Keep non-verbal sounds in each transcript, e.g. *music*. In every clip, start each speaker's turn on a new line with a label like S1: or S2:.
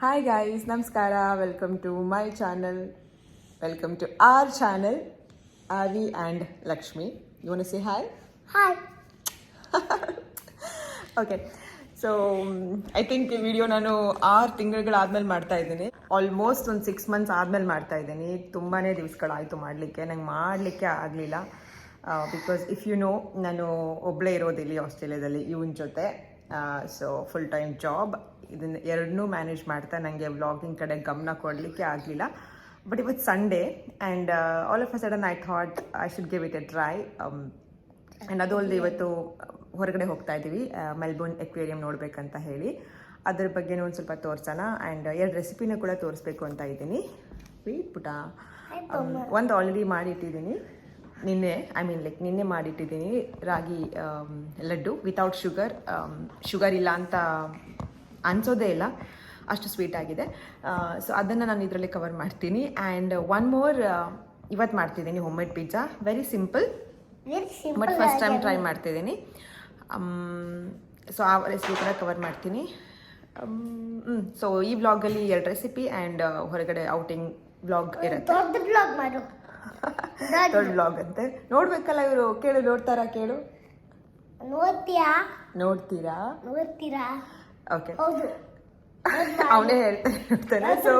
S1: Hi guys ನಮಸ್ಕಾರ welcome to my channel welcome to our channel Avi and Lakshmi you see hi
S2: hi
S1: okay so I think ಈ video ನಾನು ಆರು ತಿಂಗಳುಗಳಾದ್ಮೇಲೆ ಮಾಡ್ತಾ ಇದ್ದೀನಿ. Almost ಒಂದು six months ಆದಮೇಲೆ ಮಾಡ್ತಾ ಇದ್ದೀನಿ. ತುಂಬಾ ದಿವಸಗಳಾಯಿತು ಮಾಡಲಿಕ್ಕೆ. ನಂಗೆ ಮಾಡಲಿಕ್ಕೆ ಆಗಲಿಲ್ಲ. ಬಿಕಾಸ್ ಇಫ್ ಯು ನೋ ನಾನು ಒಬ್ಬಳೇ ಇರೋದಿಲ್ಲಿ ಆಸ್ಟ್ರೇಲಿಯಾದಲ್ಲಿ ಇವನ ಜೊತೆ. ಸೊ ಫುಲ್ ಟೈಮ್ ಜಾಬ್ ಇದನ್ನ ಎರಡನ್ನೂ ಮ್ಯಾನೇಜ್ ಮಾಡ್ತಾ ನನಗೆ ವ್ಲಾಗಿಂಗ್ ಕಡೆ ಗಮನ ಕೊಡಲಿಕ್ಕೆ ಆಗಲಿಲ್ಲ. ಬಟ್ ಇವತ್ತು Sunday and all of a sudden I thought I should give it a try and ಅದು ಅಲ್ಲದೆ ಇವತ್ತು ಹೊರಗಡೆ ಹೋಗ್ತಾ ಇದ್ದೀವಿ ಮೆಲ್ಬೋರ್ನ್ ಎಕ್ವೇರಿಯಂ ನೋಡಬೇಕಂತ ಹೇಳಿ. ಅದ್ರ ಬಗ್ಗೆನೂ ಒಂದು ಸ್ವಲ್ಪ ತೋರಿಸೋಣ ಆ್ಯಂಡ್ ಎರಡು ರೆಸಿಪಿನ ಕೂಡ ತೋರಿಸ್ಬೇಕು ಅಂತ ಇದ್ದೀನಿ. ಸ್ವೀಟ್ ಪುಟ. ಒಂದು ಆಲ್ರೆಡಿ ಮಾಡಿಟ್ಟಿದ್ದೀನಿ. ನಿನ್ನೆ ಐ ಮೀನ್ ಲೈಕ್ ನಿನ್ನೆ ಮಾಡಿಟ್ಟಿದ್ದೀನಿ ರಾಗಿ um, laddu without sugar sugar ಇಲ್ಲ ಅಂತ ಅನ್ಸೋದೇ ಇಲ್ಲ. ಅಷ್ಟು ಸ್ವೀಟ್ ಆಗಿದೆ. ಸೊ ಅದನ್ನು ನಾನು ಇದರಲ್ಲಿ ಕವರ್ ಮಾಡ್ತೀನಿ. ಆ್ಯಂಡ್ ಒನ್ ಮೋರ್ ಇವತ್ತು ಮಾಡ್ತಿದ್ದೀನಿ home made pizza
S2: very
S1: simple
S2: but
S1: first time try ಮಾಡ್ತಿದ್ದೀನಿ. ಸೊ ಆ ರೆಸಿಪಿ ಕೂಡ ಕವರ್ ಮಾಡ್ತೀನಿ. ಸೊ ಈ ವ್ಲಾಗಲ್ಲಿ ಎರಡು ರೆಸಿಪಿ ಆ್ಯಂಡ್ ಹೊರಗಡೆ ಔಟಿಂಗ್ ವ್ಲಾಗ್ ಇರುತ್ತೆ.
S2: ದೊಡ್ಡ
S1: ವ್ಲಾಗ್ *laughs* ಅಂತೆ. ನೋಡ್ಬೇಕಲ್ಲ ಇವರು ಕೇಳು ನೋಡ್ತಾರಾ ಕೇಳು? ನೋಡ್ತೀರಾ?
S2: ನೋಡ್ತೀರಾ?
S1: ಓಕೆ *laughs* ಅವನೇ ಹೇಳ್ತಾನೆ. ಇರ್ತಾನೆ ಸೊ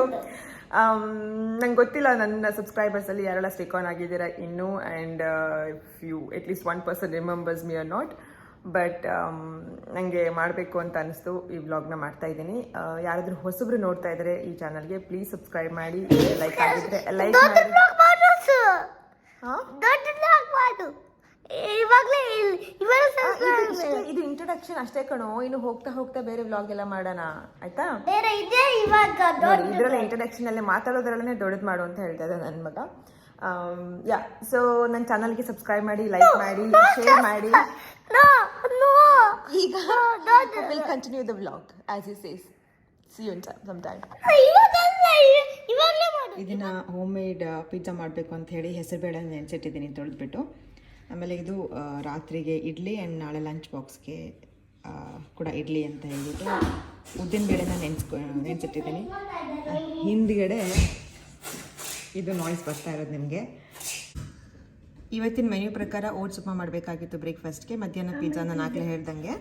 S1: ನಂಗೆ ಗೊತ್ತಿಲ್ಲ ನನ್ನ ಸಬ್ಸ್ಕ್ರೈಬರ್ಸಲ್ಲಿ ಯಾರೆಲ್ಲ ಸ್ಟಿಕ್ ಆನ್ ಆಗಿದ್ದೀರಾ ಇನ್ನು and if you at least one person remembers me or not but ನನಗೆ ಮಾಡಬೇಕು ಅಂತ ಅನಿಸ್ತು. ಈ ವ್ಲಾಗ್ನ ಮಾಡ್ತಾ ಇದ್ದೀನಿ. ಯಾರಾದರೂ ಹೊಸಬ್ರು ನೋಡ್ತಾ ಇದ್ದಾರೆ ಈ ಚಾನಲ್ಗೆ ಪ್ಲೀಸ್ ಸಬ್ಸ್ಕ್ರೈಬ್ ಮಾಡಿ ಲೈಕ್ ಆಗಿದ್ರೆ ಲೈಕ್
S2: ದೊಡ್ಡ
S1: ಮಾಡಿ.
S2: ಇವಾಗಲೇ ಇವಾಗ
S1: ಇದು ಇಂಟ್ರಡಕ್ಷನ್ ಅಷ್ಟೇ ಕಣೋ. ಇನ್ನು ಹೋಗ್ತಾ ಹೋಗ್ತಾ ಬೇರೆ ವ್ಲಾಗ್ ಎಲ್ಲ ಮಾಡೋಣ. ಆಯ್ತಾ?
S2: ಬೇರೆ ಇದೆ ಇವಾಗ ದೊಡ್ಡ
S1: ಇದರಲ್ಲಿ ಇಂಟ್ರಡಕ್ಷನ್ ಅಲ್ಲಿ ಮಾತಾಡೋದ್ರಲ್ಲೇ ದೊಡ್ಡದು ಮಾಡು ಅಂತ ಹೇಳ್ತಾ ಇದ್ದ ನನ್ನ ಮಗ. ಯಾ ಸೊ ನನ್ನ ಚಾನಲ್ಗೆ ಸಬ್ಸ್ಕ್ರೈಬ್ ಮಾಡಿ ಲೈಕ್ ಮಾಡಿ ಶೇರ್ ಮಾಡಿ. ಈಗ will continue the vlog as is says see
S2: you some time
S1: ಇದನ್ನ ಹೋಮ್ ಮೇಡ್ ಪಿಜ್ಜಾ ಮಾಡಬೇಕು ಅಂತ ಹೇಳಿ ಹೆಸರುಬೇಳೆ ನೆನೆಸಿಟ್ಟಿದ್ದೀನಿ ತೊಳೆದ್ಬಿಟ್ಟು. ಆಮೇಲೆ ಇದು ರಾತ್ರಿಗೆ ಇಡ್ಲಿ ಆ್ಯಂಡ್ ನಾಳೆ ಲಂಚ್ ಬಾಕ್ಸ್ಗೆ ಕೂಡ ಇಡ್ಲಿ ಅಂತ ಹೇಳ್ಬಿಟ್ಟು ಉದ್ದಿನ ಬೇಳೆನ ನೆನೆಸ್ಕೊ ನೆನೆಸಿಟ್ಟಿದ್ದೀನಿ. ಹಿಂದ್ಗಡೆ ಇದು ನಾಯ್ಸ್ ಬರ್ತಾ ಇರೋದು ನಿಮಗೆ. ಇವತ್ತಿನ ಮೆನ್ಯೂ ಪ್ರಕಾರ ಓಟ್ಸ್ ಉಪ್ಮಾ ಮಾಡಬೇಕಾಗಿತ್ತು ಬ್ರೇಕ್ಫಾಸ್ಟ್ಗೆ ಮಧ್ಯಾಹ್ನ ಪಿಜ್ಜಾ ನಾನು ಆಗಲೇ ಹೇಳ್ದಂಗೆ.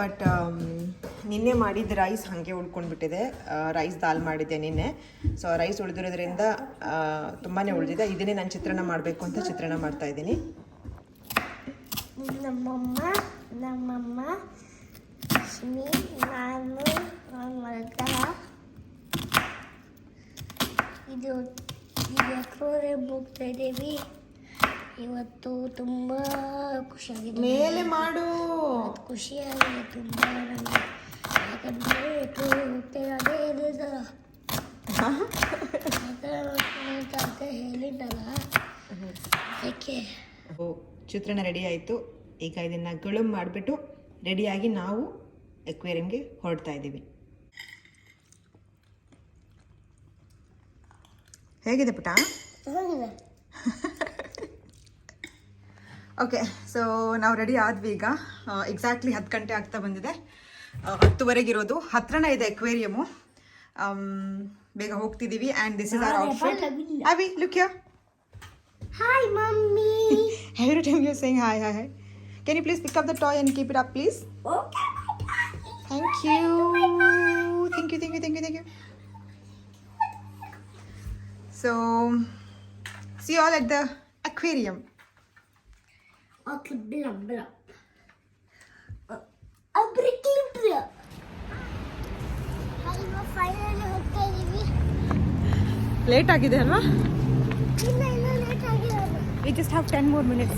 S1: ಬಟ್ ನಿನ್ನೆ ಮಾಡಿದ ರೈಸ್ ಹಾಗೆ ಉಳ್ಕೊಂಡ್ಬಿಟ್ಟಿದೆ. ರೈಸ್ ದಾಲ್ ಮಾಡಿದ್ದೆ ನಿನ್ನೆ. ಸೊ ರೈಸ್ ಉಳಿದಿರೋದ್ರಿಂದ ತುಂಬಾ ಉಳಿದಿದೆ. ಇದನ್ನೇ ನಾನು ಚಿತ್ರಾನ್ನ ಮಾಡಬೇಕು ಅಂತ ಚಿತ್ರಾನ್ನ ಮಾಡ್ತಾ ಇದ್ದೀನಿ.
S2: ನಮ್ಮಮ್ಮ ನಮ್ಮಮ್ಮ ನಾನು ಇದು ಹೋಗ್ತಾ ಇದ್ದೀವಿ. ಇವತ್ತು ತುಂಬ ಖುಷಿಯಾಗಿದೆ.
S1: ಮೇಲೆ ಮಾಡು.
S2: ಖುಷಿಯಾಗಿದೆ ತುಂಬ ನನಗೆ
S1: ಚಿತ್ರಾನ್ನ ರೆಡಿ ಆಯಿತು. ಈಗ ಇದನ್ನು ಗಳು ಮಾಡಿಬಿಟ್ಟು ರೆಡಿಯಾಗಿ ನಾವು ಎಕ್ವೇರಿಯಂಗೆ ಹೊರಡ್ತಾ ಇದ್ದೀವಿ. ಹೇಗಿದೆ ಪುಟ? *laughs* ಓಕೆ ಸೊ ನಾವು ರೆಡಿ ಆದ್ವಿ ಈಗ. ಎಕ್ಸಾಕ್ಟ್ಲಿ ಹತ್ತು ಗಂಟೆ ಆಗ್ತಾ ಬಂದಿದೆ. ಆ, ಹತ್ತುವರೆಗಿರೋದು ಹತ್ರನೇ ಇದೆ ಎಕ್ವೇರಿಯಮು ಬೇಗ ಹೋಗ್ತಿದ್ದೀವಿ and this is our outfit ಅವಿ look yo
S2: hi mummy
S1: Every time you're saying hi, hi, hi. Can you please pick up the toy and keep it up, please?
S2: Okay
S1: Thank you. Thank you, thank you, thank you, thank you. So, see you all at the aquarium.
S2: Okay ಬಿಳ
S1: Late ಆಗಿದೆ ಅಲ್ವಾ?
S2: ಇನ್ನ
S1: just late ten more just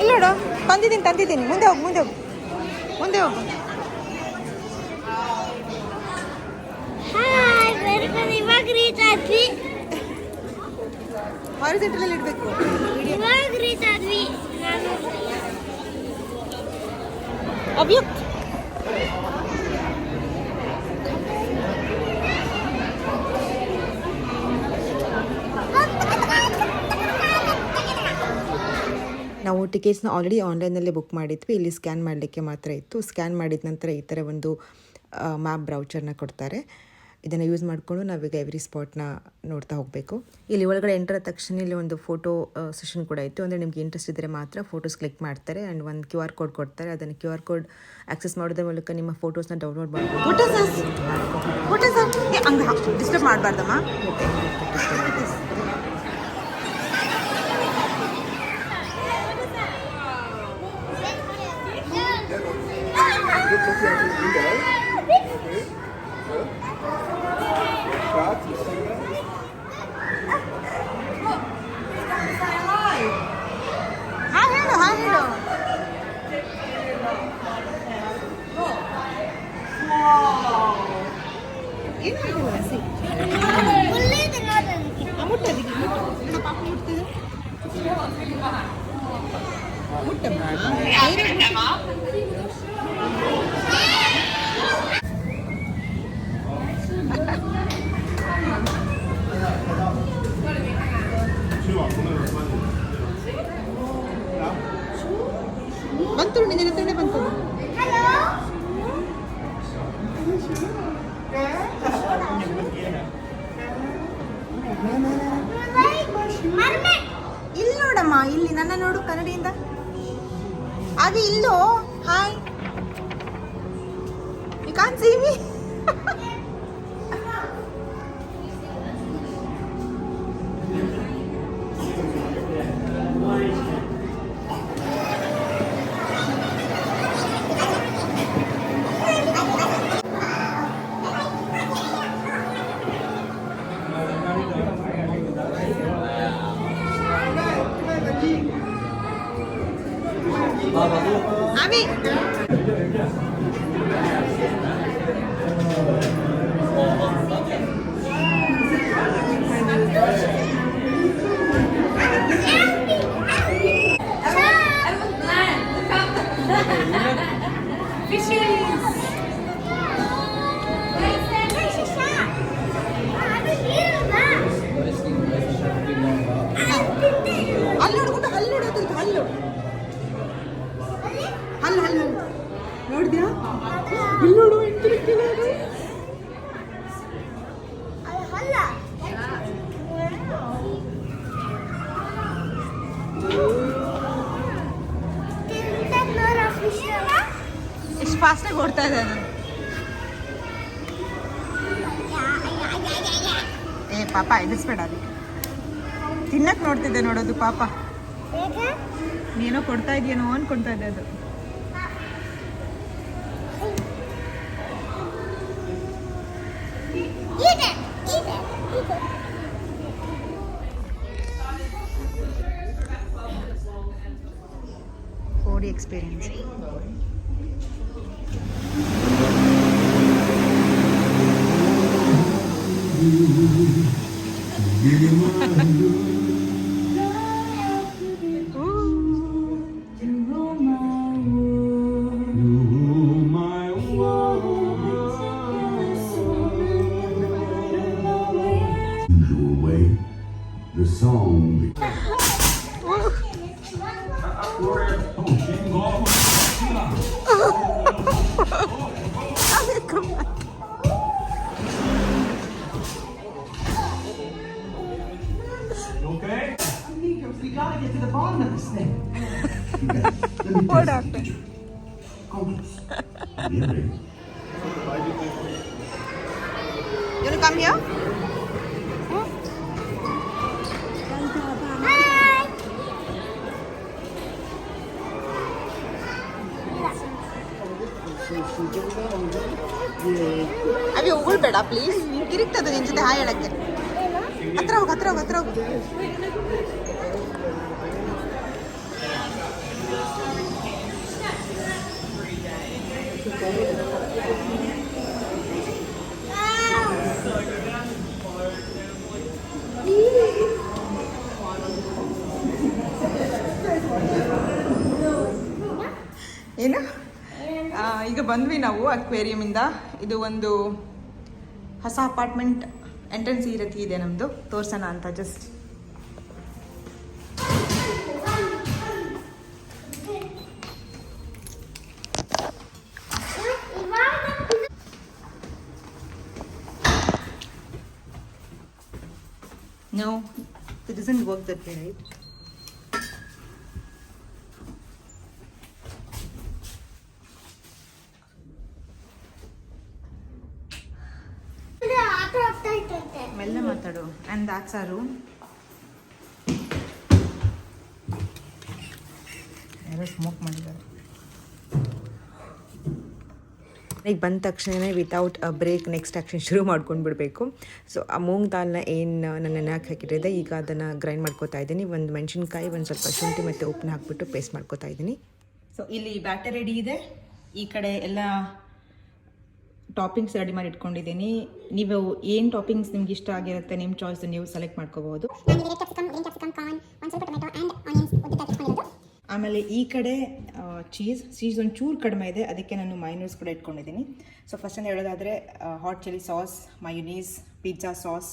S1: ಇಲ್ಲ ನೋಡು ತಂದಿದ್ದೀನಿ ತಂದಿದ್ದೀನಿ ಮುಂದೆ ಹೋಗು ಮುಂದೆ ಹೋಗು ಮುಂದೆ ಹೋಗು
S2: ಹಾಯ್ ವೆಲ್ಕಮ್ ಇವಾಗ ರೀಚ್ ಆದ್ವಿ
S1: ಹಾರಿಸೆಂಟ್ರಲ್ಲಿ ಇಡಬೇಕು
S2: ಇವಾಗ ರೀಚ್ ಆದ್ವಿ ನಾನು
S1: ಅವ್ಯಕ್ತ್ ನಾವು ಟಿಕೆಟ್ಸ್ನ ಆಲ್ರೆಡಿ ಆನ್ಲೈನಲ್ಲೇ ಬುಕ್ ಮಾಡಿದ್ವಿ. ಇಲ್ಲಿ ಸ್ಕ್ಯಾನ್ ಮಾಡಲಿಕ್ಕೆ ಮಾತ್ರ ಇತ್ತು. ಸ್ಕ್ಯಾನ್ ಮಾಡಿದ ನಂತರ ಈ ಥರ ಒಂದು ಮ್ಯಾಪ್ ಬ್ರೌಚರ್ನ ಕೊಡ್ತಾರೆ. ಇದನ್ನು ಯೂಸ್ ಮಾಡಿಕೊಂಡು ನಾವೀಗ ಎವ್ರಿ ಸ್ಪಾಟ್ನ ನೋಡ್ತಾ ಹೋಗಬೇಕು. ಇಲ್ಲಿ ಒಳಗಡೆ ಎಂಟರ್ ಆದ ತಕ್ಷಣ ಇಲ್ಲಿ ಒಂದು ಫೋಟೋ ಸೆಷನ್ ಕೂಡ ಇತ್ತು. ಅಂದರೆ ನಿಮಗೆ ಇಂಟ್ರೆಸ್ಟ್ ಇದ್ದರೆ ಮಾತ್ರ ಫೋಟೋಸ್ ಕ್ಲಿಕ್ ಮಾಡ್ತಾರೆ ಆ್ಯಂಡ್ ಒಂದು ಕ್ಯೂ ಆರ್ ಕೋಡ್ ಕೊಡ್ತಾರೆ. ಅದನ್ನು ಕ್ಯೂ ಆರ್ ಕೋಡ್ ಆಕ್ಸೆಸ್ ಮಾಡೋದ್ರ ಮೂಲಕ ನಿಮ್ಮ ಫೋಟೋಸ್ನ ಡೌನ್ಲೋಡ್ ಮಾಡ್ಬೋದು. ಡಿಸ್ಟರ್ಬ್ ಮಾಡಬಾರ್ದಮ್ಮ ಹಾಂ ಹೇಳು ಹಾಂ ಹೇಳು
S2: ಫುಲ್ ಇದೆ ನೋಡೋದಕ್ಕೆ
S1: ಬಂತು ನಿನ್ನ ನೋಡ್ತಿದ್ದೆ ನೋಡೋದು ಪಾಪ. ನೀನೋ ಕೊಡ್ತಾ ಇದೆಯೇನೋ ಅನ್ಕೊಳ್ತಾ ಇದೆ ಅದು
S3: experience *laughs* The song. okay?
S4: We gotta get to the bottom of this thing.
S1: you wanna come here? ಅವಿ ಉಗುಳ್ಬೇಡ ಪ್ಲೀಸ್ ಕಿರಿಕ್ತದೆ ನಿನ್ನ ಜೊತೆ ಹಾಯ್ ಹೇಳಕ್ಕೆ ಹತ್ರ ಹೋಗಿ ಹತ್ರ ಹೋಗಿ ಹತ್ರ ಹೋಗಿ ಏನು ಈಗ ಬಂದ್ವಿ ನಾವು ಅಕ್ವೇರಿಯಮಿಂದ ಇದು ಒಂದು ಹೊಸ ಅಪಾರ್ಟ್ಮೆಂಟ್ ಎಂಟ್ರೆನ್ಸ್ ಈ ರೀತಿ ಇದೆ ನಮ್ಮದು ತೋರ್ಸೋಣ ಅಂತ just No, it doesn't work that way, right? ಆರು ಯಾರೋ ಸ್ಮೋಕ್ ಮಾಡಿದ್ದಾರೆ. ಈಗ ಬಂದ ತಕ್ಷಣ without a break next action ಶುರು ಮಾಡ್ಕೊಂಡು ಬಿಡಬೇಕು ಸೊ ಆ ಮೂಂಗ್ ದಾಲ್ನ ಏನು ನಾನು ನೆನಕ್ಕೆ ಹಾಕಿಟ್ಟಿದೆ ಈಗ ಅದನ್ನು ಗ್ರೈಂಡ್ ಮಾಡ್ಕೋತಾ ಇದ್ದೀನಿ. ಒಂದು ಮೆಣಸಿನ್ಕಾಯಿ ಒಂದು ಸ್ವಲ್ಪ ಶುಂಠಿ ಮತ್ತು ಉಪ್ಪನ್ನ ಹಾಕ್ಬಿಟ್ಟು ಪೇಸ್ಟ್ ಮಾಡ್ಕೋತಾ ಇದ್ದೀನಿ. ಸೊ ಇಲ್ಲಿ ಬ್ಯಾಟರ್ ರೆಡಿ ಇದೆ. ಈ ಕಡೆ ಎಲ್ಲ ಟಾಪಿಂಗ್ಸ್ ರೆಡಿ ಮಾಡಿ ಇಟ್ಕೊಂಡಿದ್ದೀನಿ ನೀವು ಏನು ಟಾಪಿಂಗ್ಸ್ ನಿಮ್ಗೆ ಇಷ್ಟ ಆಗಿರುತ್ತೆ ನಿಮ್ಮ ಚಾಯ್ಸ್ ನೀವು ಸೆಲೆಕ್ಟ್ ಮಾಡ್ಕೋಬಹುದು. ಆಮೇಲೆ ಈ ಕಡೆ ಚೀಸ್ ಚೀಸ್ ಒಂದು ಚೂರು ಕಡಿಮೆ ಇದೆ ಅದಕ್ಕೆ ನಾನು ಮೈನೂಸ್ ಕೂಡ ಇಟ್ಕೊಂಡಿದ್ದೀನಿ. ಸೊ ಫಸ್ಟ್ ಏನು ಹೇಳೋದಾದರೆ hot chilli sauce mayonnaise pizza sauce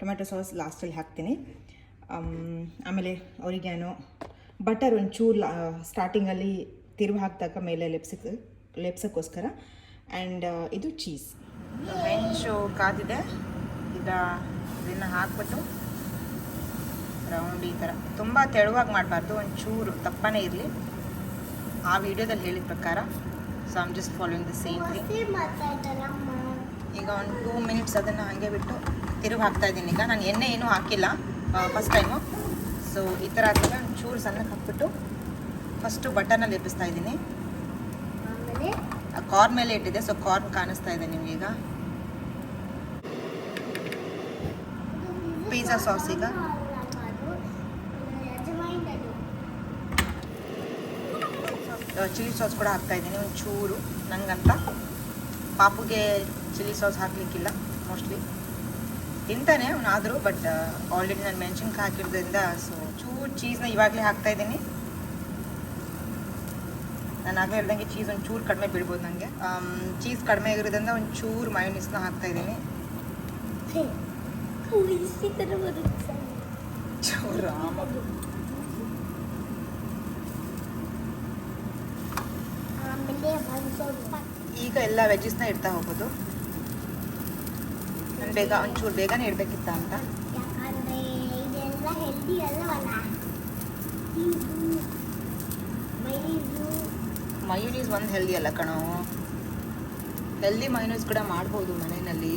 S1: tomato sauce ಲಾಸ್ಟಲ್ಲಿ ಹಾಕ್ತೀನಿ. ಆಮ್, ಆಮೇಲೆ ಒರಿಗ್ಯಾನೋ ಬಟರ್ ಒಂದು ಚೂರು ಸ್ಟಾರ್ಟಿಂಗಲ್ಲಿ ತಿರುವು ಹಾಕಿದಾಗ ಮೇಲೆ ಲೆಪ್ಸಕ್ಕೆ ಲೆಪ್ಸಕ್ಕೋಸ್ಕರ ಆ್ಯಂಡ್ ಇದು ಚೀಸ್ ಮೆಣಸು ಕಾದಿದೆ. ಈಗ ಇದನ್ನು ಹಾಕ್ಬಿಟ್ಟು ರೌಂಡ್ ಈ ಥರ ತುಂಬ ತೆಳುವಾಗಿ ಮಾಡಬಾರ್ದು ಒಂಚೂರು ತಪ್ಪನೇ ಇರಲಿ. ಆ ವಿಡಿಯೋದಲ್ಲಿ ಹೇಳಿದ ಪ್ರಕಾರ so um just following the
S2: same
S1: ಈಗ ಒಂದು ಟೂ ಮಿನಿಟ್ಸ್ ಅದನ್ನು ಹಾಗೆ ಬಿಟ್ಟು ತಿರುಗಿ ಹಾಕ್ತಾ ಇದ್ದೀನಿ. ಈಗ ನಾನು ಎಣ್ಣೆ ಏನೂ ಹಾಕಿಲ್ಲ ಫಸ್ಟ್ ಟೈಮು ಸೊ ಈ ಥರ ಆದಾಗ ಒಂಚೂರು ಸಣ್ಣಕ್ಕೆ ಹಾಕ್ಬಿಟ್ಟು ಫಸ್ಟು ಬಟನಲ್ಲಿ ಲೇಪಿಸ್ತಾ ಇದ್ದೀನಿ.
S2: ಆಮೇಲೆ
S1: ಕಾರ್ನ್ ಮೇಲೆ ಇಟ್ಟಿದೆ ಸೊ ಕಾರ್ನ್ ಕಾಣಿಸ್ತಾ ಇದೆ ನಿಮಗೀಗ. ಪಿಜ್ಜಾ ಸಾಸ್ ಈಗ. ಚಿಲ್ಲಿ ಸಾಸ್ ಕೂಡ ಹಾಕ್ತಾ ಇದ್ದೀನಿ ಒಂದು ಚೂರು ನಂಗಂತ. ಪಾಪುಗೆ ಚಿಲ್ಲಿ ಸಾಸ್ ಹಾಕ್ಲಿಕ್ಕಿಲ್ಲ ಮೋಸ್ಟ್ಲಿ ತಿಂತಾನೆ ಅವನಾದರೂ ಬಟ್ ಆಲ್ರೆಡಿ ನಾನು ಮೆಣಸಿನ್ಕಾಯಿ ಹಾಕಿರೋದ್ರಿಂದ ಸೊ ಚೂರು ಚೀಸ್ನ ಇವಾಗಲೇ ಹಾಕ್ತಾ ಇದ್ದೀನಿ. ನಾನು ಆಗಲೇ ಹೇಳ್ದಂಗೆ ಚೀಸ್ ಒಂಚೂರು ಚೂರು ಕಡಿಮೆ ಬಿಡ್ಬೋದು ನನಗೆ ಚೀಸ್ ಕಡಿಮೆ ಆಗಿರೋದ್ರಿಂದ ಒಂದು ಚೂರು ಮಯೋನಿಸ್ನ ಹಾಕ್ತಾ ಇದ್ದೀನಿ.
S2: ಇಸಿ ಥರ ಬರುತ್ತೆ
S1: ಚೂರು
S2: ಆಮೇಲೆ ಸ್ವಲ್ಪ.
S1: ಈಗ ಎಲ್ಲ ವೆಜ್ಜಸ್ನ ಇಡ್ತಾ ಹೋಗೋದು. ನಾನು ಬೇಗ ಒಂಚೂರು ಬೇಗನೆ ಇಡಬೇಕಿತ್ತ ಅಂತ.
S2: ಇದೆಲ್ಲ ಹೆಲ್ದಿ
S1: ಮಯೂನೀಸ್ ಒಂದು ಹೆಲ್ದಿ ಅಲ್ಲ ಕಣೋ. ಹೆಲ್ದಿ ಮಯೂನೀಸ್ ಕೂಡ ಮಾಡ್ಬೋದು ಮನೆಯಲ್ಲಿ.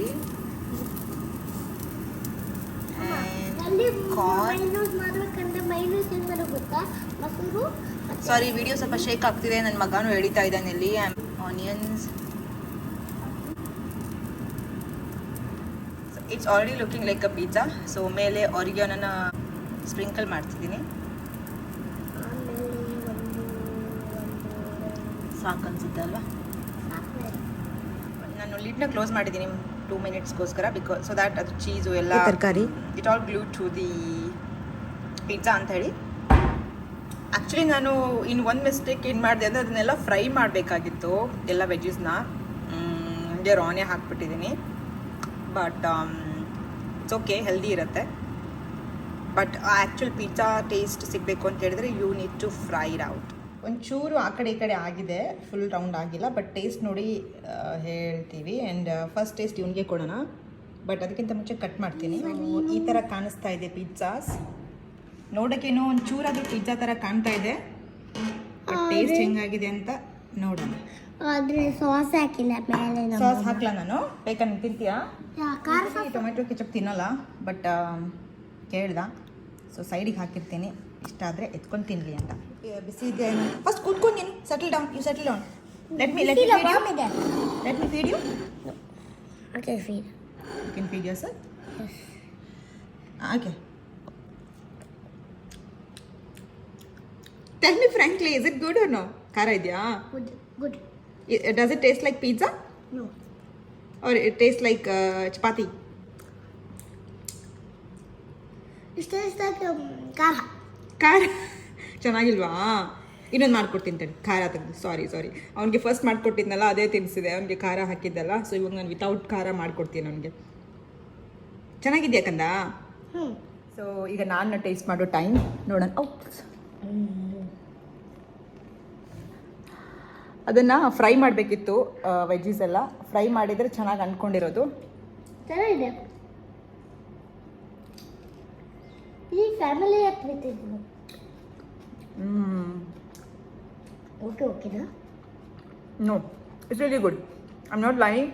S1: ಸಾರಿ ವಿಡಿಯೋ ಸ್ವಲ್ಪ ಶೇಕ್ ಆಗ್ತಿದೆ. ನನ್ನ ಮಗನೂ ಎಳಿತಾ ಇದ್ದಾನೆ ಇಲ್ಲಿ. Onions it's already looking like a pizza so ಮೇಲೆ ಆರಿಗ್ಯಾನನ್ನ ಸ್ಪ್ರಿಂಕಲ್ ಮಾಡ್ತಿದ್ದೀನಿ
S2: ಆಮೇಲೆ ಒಂದು
S1: ಸಾಕು ಅನ್ಸುತ್ತೆ ಅಲ್ವಾ? ನಾನು ಲಿಡ್ನ ಕ್ಲೋಸ್ ಮಾಡಿದ್ದೀನಿ ಟೂ ಮಿನಿಟ್ಸ್ಗೋಸ್ಕರ ಬಿಕಾಸ್ ಸೊ ದ್ಯಾಟ್ ಅದು ಚೀಸು ಎಲ್ಲ
S5: ತರಕಾರಿ?
S1: It all glue to the pizza ಅಂತ ಹೇಳಿ. ಆ್ಯಕ್ಚುಲಿ ನಾನು ಇನ್ನು ಒಂದು ಮಿಸ್ಟೇಕ್ ಏನು ಮಾಡಿದೆ ಅಂದರೆ ಅದನ್ನೆಲ್ಲ ಫ್ರೈ ಮಾಡಬೇಕಾಗಿತ್ತು ಎಲ್ಲ ವೆಜ್ಜಸ್ನ ಹಂಗೆ ರಾನೇ ಹಾಕ್ಬಿಟ್ಟಿದ್ದೀನಿ. ಬಟ್ ಇಟ್ಸ್ ಓಕೆ ಹೆಲ್ದಿ ಇರುತ್ತೆ. ಬಟ್ ಆ್ಯಕ್ಚುಲ್ ಪಿಜ್ಜಾ ಟೇಸ್ಟ್ ಸಿಗಬೇಕು ಅಂತ ಹೇಳಿದ್ರೆ you need to fry it out ಒಂಚೂರು ಆ ಕಡೆ ಈ ಕಡೆ ಆಗಿದೆ ಫುಲ್ ರೌಂಡ್ ಆಗಿಲ್ಲ ಬಟ್ ಟೇಸ್ಟ್ ನೋಡಿ ಹೇಳ್ತೀವಿ. ಆ್ಯಂಡ್ ಫಸ್ಟ್ ಟೇಸ್ಟ್ ಇವನಿಗೆ ಕೊಡೋಣ. ಬಟ್ ಅದಕ್ಕಿಂತ ಮುಂಚೆ ಕಟ್ ಮಾಡ್ತೀನಿ. ಈ ಥರ ಕಾಣಿಸ್ತಾ ಇದೆ ಪಿಜ್ಜಾಸ್ ನೋಡೋಕ್ಕೇನೋ ಒಂಚೂರಾದ್ರೂ ಪಿಜ್ಜಾ ಥರ ಕಾಣ್ತಾ ಇದೆ. ಟೇಸ್ಟ್ ಹೆಂಗಾಗಿದೆ ಅಂತ ನೋಡೋಣ.
S2: ಆದ್ರೆ ಸಾಸ್ ಹಾಕಿಲ್ಲ ಮೇಲೆ ನಾವು.
S1: ಸಾಸ್ ಹಾಕ್ಲಾ ನಾನು? ಬೇಕಂತ ತಿಂತೀಯಾ? ಟೊಮೆಟೊ ಕೆಚಪ್ ತಿನ್ನಲ್ಲ ಬಟ್ ಕೇಳ್ದ. ಸೊ ಸೈಡಿಗೆ ಹಾಕಿರ್ತೀನಿ. ಇಷ್ಟ ಆದರೆ ಎತ್ಕೊಂಡು ತಿನ್ನಲಿ ಅಂತ. ಏ, ಇದೆಯಾ ಏನು ಫಸ್ಟ್ ಕೂತ್ಕೊಂಡು ನೀನು settle down you settle down let
S2: me
S1: let
S2: me bomb
S1: let me feed you
S2: okay feed
S1: you can feed your sir okay tell me frankly is it good or no ಖಾರ ಇದೆಯಾ
S2: Good, good.
S5: Does it taste like pizza
S2: No.
S5: Or it taste like chapati
S2: ಇಷ್ಟ ಇಷ್ಟ ಖಾರ
S5: ಖಾರ ಚೆನ್ನಾಗಿಲ್ವಾ? ಇನ್ನೊಂದು ಮಾಡ್ಕೊಡ್ತೀನಿ ತಡಿ. ಖಾರ ತಂದು ಸಾರಿ ಸಾರಿ ಅವ್ನಿಗೆ ಫಸ್ಟ್ ಮಾಡ್ಕೊಟ್ಟಿದ್ನಲ್ಲ ಅದೇ ತಿನ್ನಿಸಿದೆ ಅವ್ನಿಗೆ ಖಾರ ಹಾಕಿದ್ದಲ್ಲ ಸೊ ಇವಾಗ ನಾನು ವಿತೌಟ್ ಖಾರ ಮಾಡ್ಕೊಡ್ತೀನಿ ಅವನಿಗೆ. ಚೆನ್ನಾಗಿದ್ಯಾ ಕಂದ? ಸೊ ಈಗ ನಾನು ಟೇಸ್ಟ್ ಮಾಡೋ ಟೈಮ್ ನೋಡೋಣ. ಅದನ್ನು ಫ್ರೈ ಮಾಡಬೇಕಿತ್ತು ವೆಜ್ಜೀಸ್ ಎಲ್ಲ. ಫ್ರೈ ಮಾಡಿದರೆ ಚೆನ್ನಾಗಿ ಅಂದ್ಕೊಂಡಿರೋದು
S2: ಚೆನ್ನಾಗಿದೆ. ಈ ಫ್ಯಾಮಿಲಿ ಆಗ್ಬಿಟ್ಟಿದ್ದು ಓಕೆ ಓಕೆನಾ
S5: no it's really good I am not lying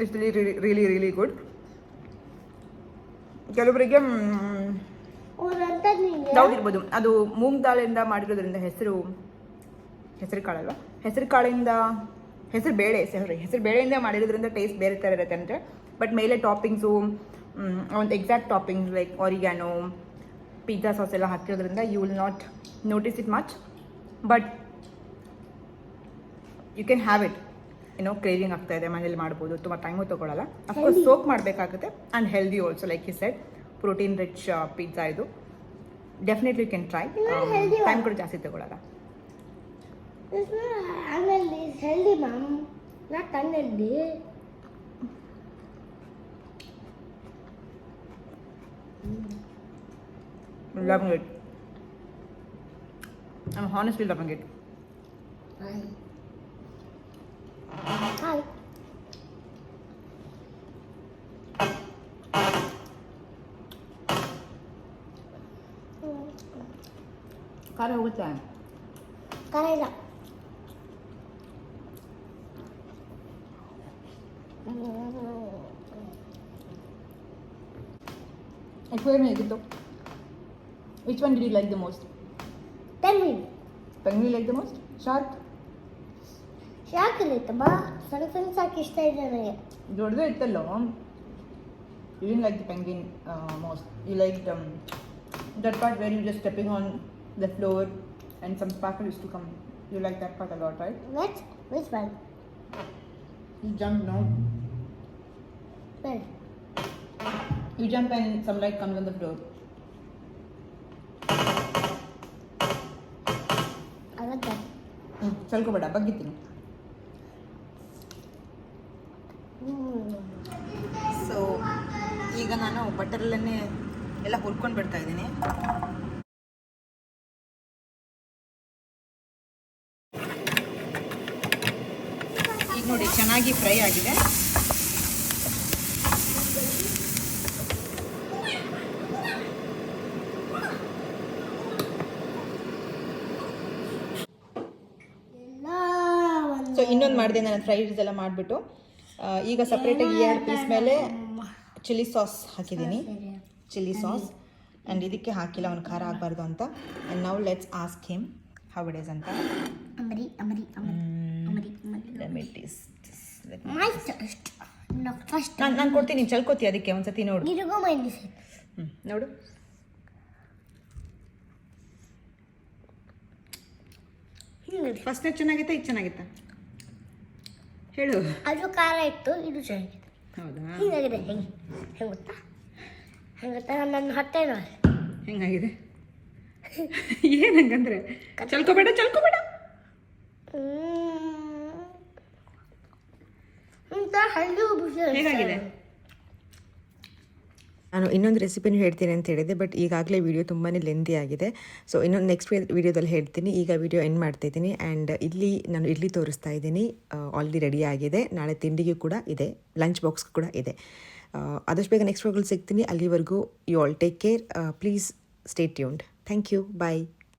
S5: it's really, really, really good ಕೆಲವರಿಗೆ
S2: ಅವ್ರಂತ ನಿಂಗೆ?
S5: ಡೌಟ್ ಇರ್ಬೋದು. ಅದು ಮೂಂಗ್ ದಾಳಿಂದ ಮಾಡಿರೋದ್ರಿಂದ ಹೆಸರು ಹೆಸರು ಕಾಳಲ್ವ ಹೆಸರು ಕಾಳಿಂದ ಹೆಸರು ಬೇಳೆ ಸಾರಿ ಹೆಸರು ಬೇಳೆಯಿಂದ ಮಾಡಿರೋದ್ರಿಂದ ಟೇಸ್ಟ್ ಬೇರೆ ಥರ ಇರುತ್ತೆ ಅಂದರೆ ಬಟ್ ಮೇಲೆ ಟಾಪಿಂಗ್ಸು ಒಂದು exact toppings like oregano pizza sauce ಎಲ್ಲ ಹಾಕಿರೋದ್ರಿಂದ you will not notice it much but you can have it ಏನೋ ಕ್ರೇವಿಂಗ್ ಆಗ್ತಾ ಇದೆ ಮನೇಲಿ ಮಾಡ್ಬೋದು ತುಂಬ ಟೈಮು ತೊಗೊಳಲ್ಲ. ಅಫ್ಕೋರ್ಸ್ ಸೋಪ್ ಮಾಡಬೇಕಾಗುತ್ತೆ ಆ್ಯಂಡ್ ಹೆಲ್ದಿ ಆಲ್ಸೋ ಲೈಕ್ ಈ ಸೆಟ್ ಪ್ರೋಟೀನ್ ರಿಚ್ ಪಿಜ್ಜಾ ಇದು. Definitely you can
S2: try
S5: time ಕೂಡ ಜಾಸ್ತಿ ತೊಗೊಳಲ್ಲ.
S2: Healthy ma'am not unhealthy
S5: loving it I'm honestly loving it
S2: hi
S5: ಖಾರ ಹೋಗುತ್ತೆ
S2: ಖಾರ ಇಲ್ಲ
S5: ಎಕ್ವೇರಿಯಂ ಹೇಗಿತ್ತು which one did you like the most
S2: ಟೆನ್ವಿನ್
S5: penguin like the most shark
S2: ಯಾಕಿಲ್ಲೈತಮ್ಮ ಸಣ್ಣ ಸಣ್ಣ ಸಾಕು ಇಷ್ಟ ಇದೆ ನನಗೆ
S5: ದೊಡ್ಡದು ಇತ್ತಲ್ಲೋ you did like the penguin most you like that part where you just stepping on the floor and some sparkle is to come you like that part a lot
S2: right next which
S5: one you jump
S2: no
S5: well you jump and some light comes on the floor
S2: ಅದಂತ
S5: ಹ್ಞೂ ಚಲ್ಕೋಬೇಡ ಬಗ್ಗಿತೀನಿ so ಈಗ ನಾನು ಬಟರಲ್ಲೇ ಎಲ್ಲ ಹುರ್ಕೊಂಡು ಬಿಡ್ತಾ ಇದ್ದೀನಿ. ಈಗ ನೋಡಿ, ಚೆನ್ನಾಗಿ ಫ್ರೈ ಆಗಿದೆ
S2: ಎಲ್ಲ ಒಂದು
S5: ಸೊ ಇನ್ನೊಂದು ಮಾಡಿದೆ ನಾನು ಫ್ರೈ ರೈಸ್ ಎಲ್ಲ ಮಾಡಿಬಿಟ್ಟು ಈಗ ಸಪ್ರೇಟಾಗಿ ಎರಡು ಪೀಸ್ ಮೇಲೆ ಚಿಲ್ಲಿ ಸಾಸ್ ಹಾಕಿದ್ದೀನಿ. ಚಿಲ್ಲಿ ಸಾಸ್ ಆ್ಯಂಡ್ ಇದಕ್ಕೆ ಹಾಕಿಲ್ಲ ಅವ್ನು ಖಾರ ಆಗಬಾರ್ದು ಅಂತ. ಆ್ಯಂಡ್ ನಾವು let's ask him how it is ಅಂತ.
S2: ಅಮರಿ ಅಮರಿ ಅಮರಿ ಅಮರಿ ಅಮರಿ. ಮೈ ಫಸ್ಟ್ ಫಸ್ಟ್
S5: ನಾನು ನಾನು ಕೊಡ್ತೀನಿ ಚಲ್ಕೋತಿ ಅದಕ್ಕೆ ಒಂದ್ಸತಿ ನೋಡು.
S2: ನಿನಗೂ ಮೈಂಡ್
S5: ಹ್ಞೂ ನೋಡು. ಫಸ್ಟ್ನೇ ಚೆನ್ನಾಗಿತ್ತಾ ಇದು ಚೆನ್ನಾಗಿತ್ತಾ ಹೇಳು.
S2: ಅದು ಖಾರ ಇತ್ತು ಇದು ಚೆನ್ನಾಗಿದೆ
S5: ಹೌದಾ?
S2: ಹಿಂಗಾಗಿದೆ ಹೆಂಗೆ ಹೆಂಗೆ ಗೊತ್ತಾ ಹೆಂಗೆ ಗೊತ್ತಾ ನನ್ನ ಹೊಟ್ಟೆ
S5: ಹೆಂಗಾಗಿದೆ? ಏನು ಹಂಗಂದ್ರೆ? ಚಲ್ಕೋಬೇಡ ಚಲ್ಕೋಬೇಡ.
S2: ಹ್ಞೂ ಹಳ್ಳಿ
S5: ಹೇಗಾಗಿದೆ? ನಾನು ಇನ್ನೊಂದು ರೆಸಿಪಿನೂ ಹೇಳ್ತೀನಿ ಅಂತ ಹೇಳಿದೆ ಬಟ್ ಈಗಾಗಲೇ ವಿಡಿಯೋ ತುಂಬಾ ಲೆಂದಿ ಆಗಿದೆ. ಸೊ ಇನ್ನೊಂದು ನೆಕ್ಸ್ಟ್ ವಿಡಿಯೋದಲ್ಲಿ ಹೇಳ್ತೀನಿ. ಈಗ ವೀಡಿಯೋ ಎಂಡ್ ಮಾಡ್ತಾ ಇದ್ದೀನಿ. ಆ್ಯಂಡ್ ಇಲ್ಲಿ ನಾನು ಇಡ್ಲಿ ತೋರಿಸ್ತಾ ಇದ್ದೀನಿ. ಆಲ್ರೆಡಿ ರೆಡಿ ಆಗಿದೆ. ನಾಳೆ ತಿಂಡಿಗೂ ಕೂಡ ಇದೆ. ಲಂಚ್ ಬಾಕ್ಸ್ ಕೂಡ ಇದೆ. ಆದಷ್ಟು ಬೇಗ ನೆಕ್ಸ್ಟ್ ವಿಡಿಯೋಗಳು ಸಿಗ್ತೀನಿ. ಅಲ್ಲಿವರೆಗೂ you all take care please stay tuned thank you bye